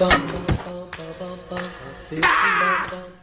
dun.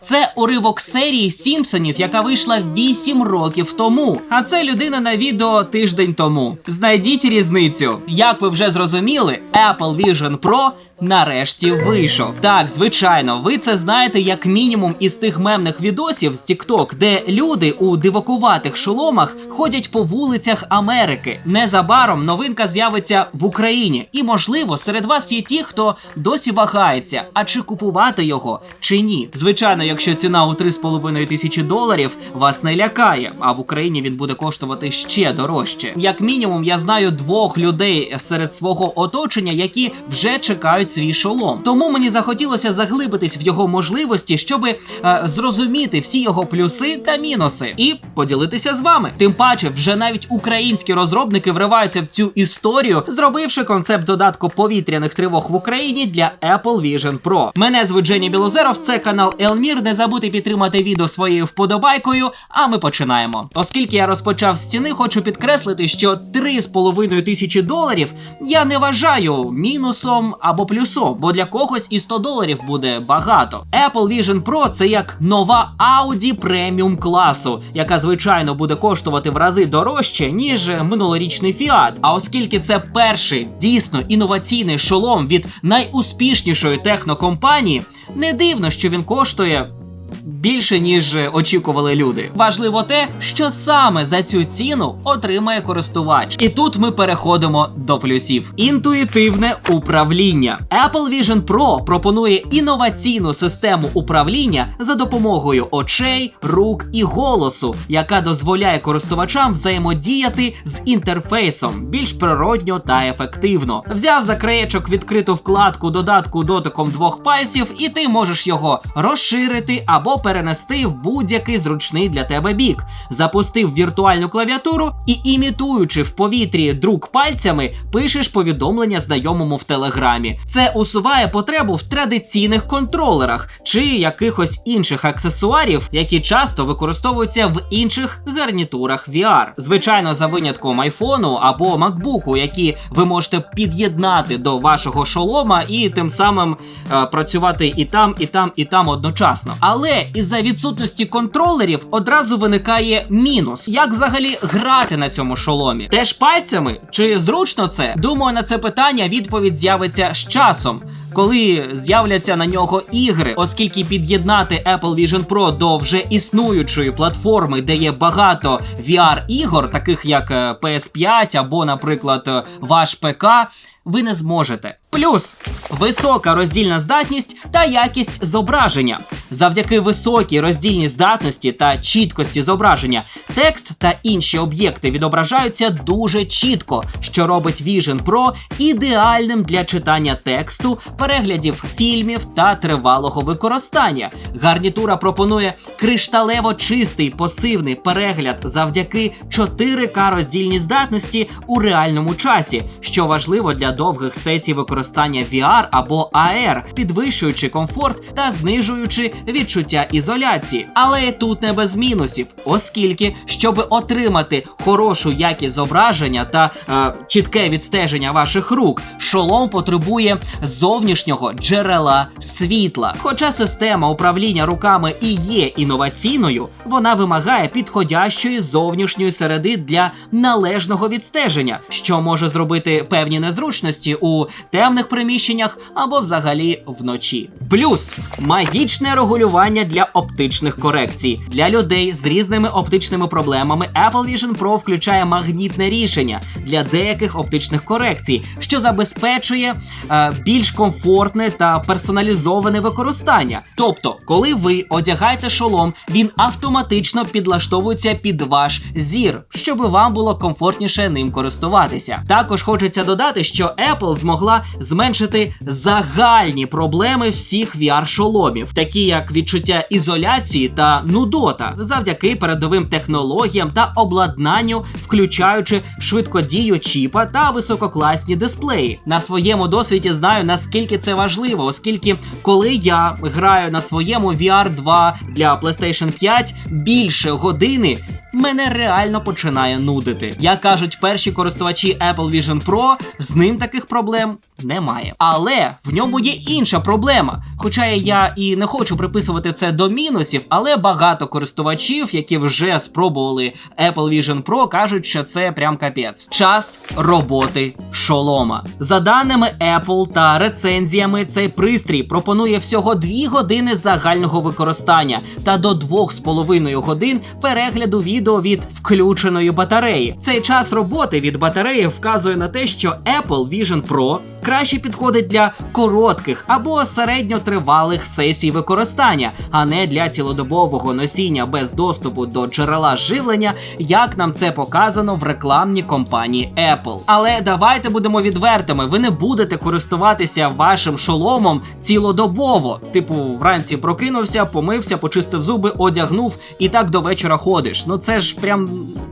Це уривок серії Сімпсонів, яка вийшла 8 років тому. А це людина на відео тиждень тому. Знайдіть різницю. Як ви вже зрозуміли, Apple Vision Pro нарешті вийшов. Так, звичайно, ви це знаєте як мінімум із тих мемних відосів з TikTok, де люди у дивакуватих шоломах ходять по вулицях Америки. Незабаром новинка з'явиться в Україні, і можливо серед вас є ті, хто досі вагається, а чи купувати його чи ні. Звичайно, якщо ціна у 3,5 тисячі доларів вас не лякає, а в Україні він буде коштувати ще дорожче. Як мінімум, я знаю двох людей серед свого оточення, які вже чекають свій шолом. Тому мені захотілося заглибитись в його можливості, щоб е, зрозуміти всі його плюси та мінуси, і поділитися з вами. Тим паче, вже навіть українські розробники вриваються в цю історію, зробивши концепт додатку повітряних тривог в Україні для Apple Vision Pro. Мене звуть Женя Білозеров, це канал Елмір. Не забудьте підтримати відео своєю вподобайкою. А ми починаємо. Оскільки я розпочав з ціни, хочу підкреслити, що 3,5 тисячі доларів я не вважаю мінусом або плюсом, бо для когось і 100 доларів буде багато. Apple Vision Pro це як нова Audi преміум класу, яка звичайно буде коштувати в рази дорожче, ніж минулорічний Fiat. А оскільки це перший дійсно інноваційний шолом від найуспішнішої технокомпанії, не дивно, що він коштує. Більше ніж очікували люди. Важливо те, що саме за цю ціну отримає користувач. І тут ми переходимо до плюсів: інтуїтивне управління. Apple Vision Pro пропонує інноваційну систему управління за допомогою очей, рук і голосу, яка дозволяє користувачам взаємодіяти з інтерфейсом більш природньо та ефективно. Взяв за краєчок відкриту вкладку додатку дотиком двох пальців, і ти можеш його розширити або перенести в будь-який зручний для тебе бік. Запустив віртуальну клавіатуру і, імітуючи в повітрі друк пальцями, пишеш повідомлення знайомому в телеграмі. Це усуває потребу в традиційних контролерах чи якихось інших аксесуарів, які часто використовуються в інших гарнітурах VR. Звичайно, за винятком айфону або макбуку, які ви можете під'єднати до вашого шолома і тим самим е, працювати і там, і там, і там одночасно. Але із-за відсутності контролерів одразу виникає мінус. Як взагалі грати на цьому шоломі? Теж пальцями? Чи зручно це? Думаю, на це питання відповідь з'явиться з часом, коли з'являться на нього ігри, оскільки під'єднати Apple Vision Pro до вже існуючої платформи, де є багато VR-ігор, таких як е, PS5 або, наприклад, е, ваш ПК. Ви не зможете. Плюс висока роздільна здатність та якість зображення. Завдяки високій роздільній здатності та чіткості зображення, текст та інші об'єкти відображаються дуже чітко, що робить Vision Pro ідеальним для читання тексту, переглядів фільмів та тривалого використання. Гарнітура пропонує кришталево чистий пасивний перегляд завдяки 4К роздільній здатності у реальному часі, що важливо для довгих сесій використання VR або AR, підвищуючи комфорт та знижуючи відчуття ізоляції. Але тут не без мінусів, оскільки, щоб отримати хорошу якість зображення та е, чітке відстеження ваших рук, шолом потребує зовнішнього джерела світла. Хоча система управління руками і є інноваційною, вона вимагає підходящої зовнішньої середи для належного відстеження, що може зробити певні незручності у темних приміщеннях або взагалі вночі. Плюс магічне регулювання для оптичних корекцій для людей з різними оптичними проблемами. Apple Vision Pro включає магнітне рішення для деяких оптичних корекцій, що забезпечує е, більш комфортне та персоналізоване використання. Тобто, коли ви одягаєте шолом, він автоматично підлаштовується під ваш зір, щоб вам було комфортніше ним користуватися. Також хочеться додати, що Apple змогла зменшити загальні проблеми всіх VR-шоломів, такі як відчуття ізоляції та нудота, завдяки передовим технологіям та обладнанню, включаючи швидкодію чіпа та висококласні дисплеї. На своєму досвіді знаю наскільки це важливо, оскільки коли я граю на своєму VR 2 для PlayStation 5 більше години. Мене реально починає нудити. Як кажуть перші користувачі Apple Vision Pro, з ним таких проблем немає. Але в ньому є інша проблема. Хоча я і не хочу приписувати це до мінусів, але багато користувачів, які вже спробували Apple Vision Pro, кажуть, що це прям капець. Час роботи шолома. За даними Apple та рецензіями, цей пристрій пропонує всього 2 години загального використання та до 2,5 годин перегляду відео від включеної батареї. Цей час роботи від батареї вказує на те, що Apple Vision Pro краще підходить для коротких або середньотривалих сесій використання, а не для цілодобового носіння без доступу до джерела живлення, як нам це показано в рекламній компанії Apple. Але давайте будемо відвертими: ви не будете користуватися вашим шоломом цілодобово. Типу, вранці прокинувся, помився, почистив зуби, одягнув і так до вечора ходиш. Ну це ж прям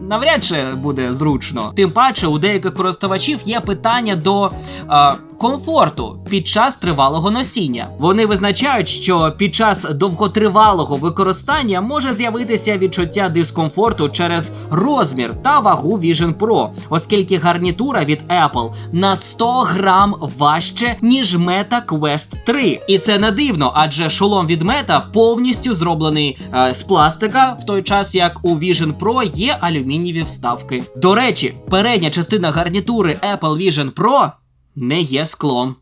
навряд чи буде зручно. Тим паче, у деяких користувачів є питання до е, комфорту під час тривалого носіння. Вони визначають, що під час довготривалого використання може з'явитися відчуття дискомфорту через розмір та вагу Vision Pro, оскільки гарнітура від Apple на 100 грам важче ніж Meta Quest 3. І це не дивно, адже шолом від Meta повністю зроблений е, з пластика, в той час як у Vision Pro є алюмінієві вставки. До речі, передня частина гарнітури Apple Vision Pro не є склом.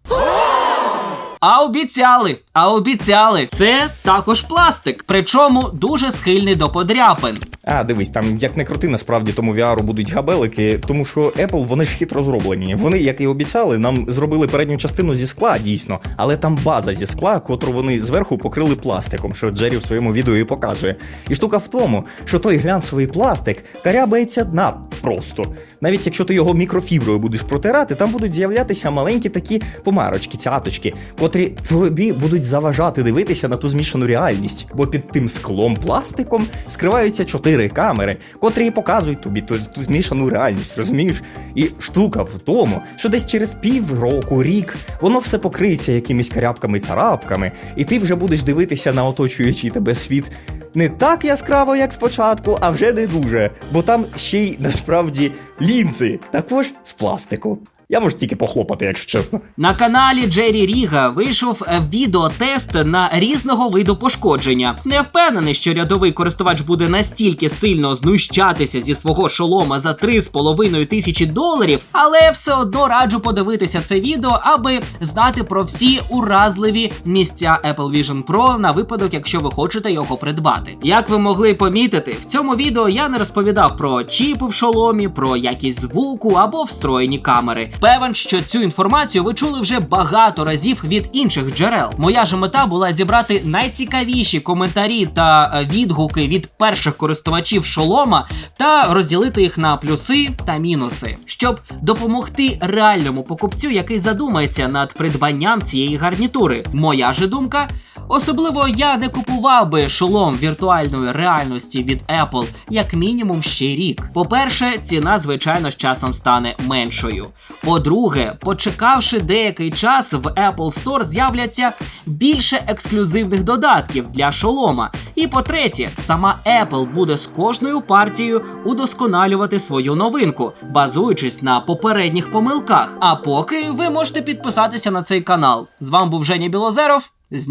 А обіцяли, а обіцяли, це також пластик, причому дуже схильний до подряпин. А, дивись, там як не крути, насправді тому VR будуть габелики, тому що Apple вони ж хитро зроблені. Вони, як і обіцяли, нам зробили передню частину зі скла, дійсно, але там база зі скла, котру вони зверху покрили пластиком, що Джері в своєму відео і показує. І штука в тому, що той глянцевий пластик карябається на просто. Навіть якщо ти його мікрофіброю будеш протирати, там будуть з'являтися маленькі такі помарочки, цяточки, котрі тобі будуть заважати дивитися на ту змішану реальність, бо під тим склом пластиком скриваються чотири камери, котрі показують тобі ту, ту змішану реальність, розумієш? І штука в тому, що десь через півроку, рік воно все покриється якимись карябками, царапками, і ти вже будеш дивитися на оточуючий тебе світ. Не так яскраво, як спочатку, а вже не дуже, бо там ще й насправді лінзи, також з пластику. Я можу тільки похлопати, якщо чесно. На каналі Джері Ріга вийшов е, відеотест на різного виду пошкодження. Не впевнений, що рядовий користувач буде настільки сильно знущатися зі свого шолома за 3,5 тисячі доларів, але все одно раджу подивитися це відео, аби знати про всі уразливі місця Apple Vision Pro на випадок, якщо ви хочете його придбати. Як ви могли помітити, в цьому відео я не розповідав про чіпи в шоломі, про якість звуку або встроєні камери. Певен, що цю інформацію ви чули вже багато разів від інших джерел. Моя ж мета була зібрати найцікавіші коментарі та е, відгуки від перших користувачів шолома та розділити їх на плюси та мінуси, щоб допомогти реальному покупцю, який задумається над придбанням цієї гарнітури. Моя же думка. Особливо я не купував би шолом віртуальної реальності від Apple як мінімум ще рік. По-перше, ціна, звичайно, з часом стане меншою. По-друге, почекавши деякий час, в Apple Store з'являться більше ексклюзивних додатків для шолома. І по-третє, сама Apple буде з кожною партією удосконалювати свою новинку, базуючись на попередніх помилках. А поки ви можете підписатися на цей канал. З вами був Женя Білозеров.